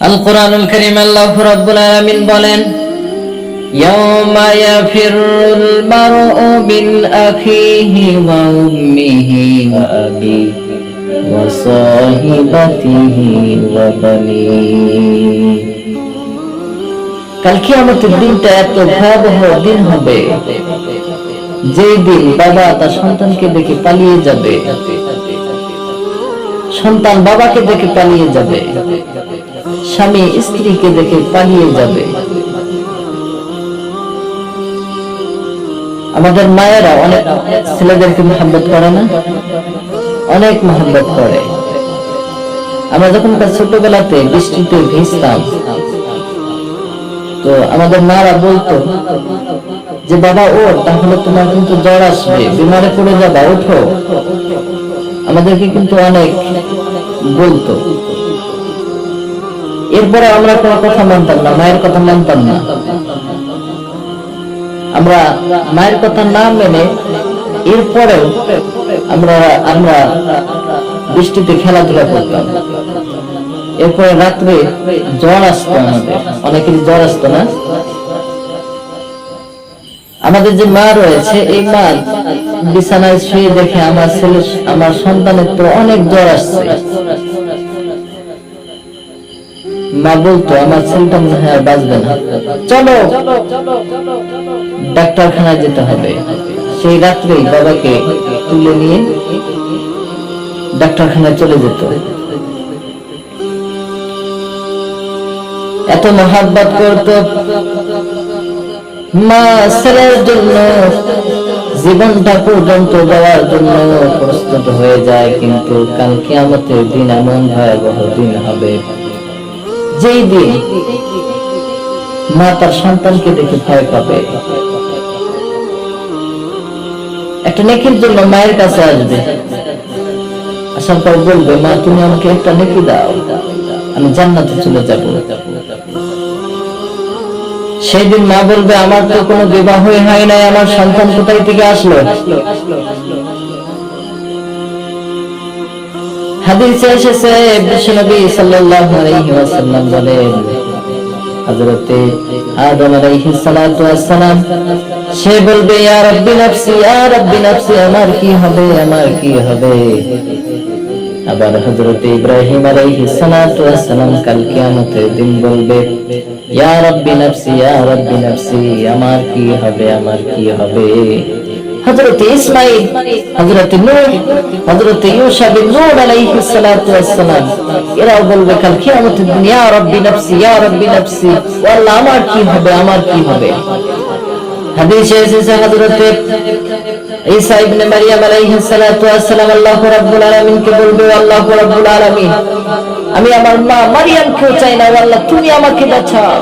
আল কোরআনুল করিম আল্লাহ রাব্বুল আলামিন বলেন يوم يفر المرء من أخيه وأمه وأبيه وصاحبته وبنيه কাল কিয়ামতের দিনটা এত ভয়াবহ দিন হবে যেই দিন বাবা তার সন্তানকে দেখে পালিয়ে যাবে সন্তান বাবাকে দেখে পালিয়ে যাবে স্বামী স্ত্রীকে দেখে পালিয়ে যাবে। আমাদের মায়েরা অনেক ছেলেদেরকে মহাব্বত করে না? অনেক মহাব্বত করে। আমরা যখন ছোটবেলাতে বৃষ্টিতে ভিজতাম, তো আমাদের মারা বলতো যে, বাবা ও তাহলে তোমার কিন্তু জ্বর আসবে বিমারে পড়ে যাবা, ওঠো। আমাদেরকে কিন্তু অনেক বলতো। এরপরে আমরা কোনো কথা মানতাম না, মায়ের কথা মানতাম না। আমরা মায়ের কথা না মেনে এরপরেও আমরা আমরা বৃষ্টিতে খেলাধুলা করতাম। এরপরে রাত্রে জ্বর আসতো আমাদের, অনেকেরই জ্বর আসতো না। আমাদের যে মা রয়েছে, এই মা বিছানায় শুয়ে দেখে আমার ছেলে, আমার সন্তানের তো অনেক জ্বর আসছে। মা বলতো, আমার মনে হয় বাঁচবে না। চলো, ডাক্তারখানায় যেতে হবে। সেই রাত্রেই বাবাকে তুলে নিয়ে ডাক্তারখানায় চলে যেত। এত মহাব্বত করত। মা, ছেলের জন্য জীবনটা পর্যন্ত দেওয়ার জন্য প্রস্তুত হয়ে যায়, কিন্তু কালকে কিয়ামতের দিন এমন ভয়াবহ দিন হবে। যেই দিন মা তার সন্তানকে দেখে ভয় পাবে। একটা নেকির জন্য মায়ের কাছে আসবে। বলবে, মা, তুমি আমাকে একটা নেকি দাও, আমি জান্নাতে চলে যাব। সেই দিন মা বলবে, আমার তো কোনো বিবাহ হয় নাই, আমার সন্তান কোথায় থেকে আসলো? হাদিসে এসেছে বিশ্বনবী সাল্লাল্লাহু আলাইহি ওয়াসাল্লাম বলেন, হযরতে আদম আলাইহিস সালাতু ওয়াসসালাম, সে বলবে, ইয়া রাব্বি নাফসি, ইয়া রাব্বি নাফসি, আমার কি হবে, আমার কি হবে? আবার হযরত ইব্রাহিম আলাইহিস সালাতু ওয়াসসালাম কাল কিয়ামতের দিন বলবে, ইয়া রাব্বি নাফসি, ইয়া রাব্বি নাফসি, আমার কি হবে, আমার কি হবে? হযরত ইসমাঈল, হযরত নূহ, হযরত ইউসা বিন নূহ আলাইহিস সালাতু ওয়াসসালাম এরাও বলবে, কাল কিয়ামতের দিন, ইয়া রাব্বি নাফসি, ইয়া রাব্বি নাফসি ও আল্লাহ আমার কি হবে, আমার কি হবে? হাদিসে এসেছে হযরত ঈসা ইবনে মারইয়াম আলাইহিস সালাতু ওয়াসসালাম আল্লাহ রাব্বুল আলামিনকে বলবে আল্লাহ রাব্বুল আলামিন, আমি আমার মা মারিয়ামকেও চাই না আল্লাহ, তুমি আমাকে বাঁচাও।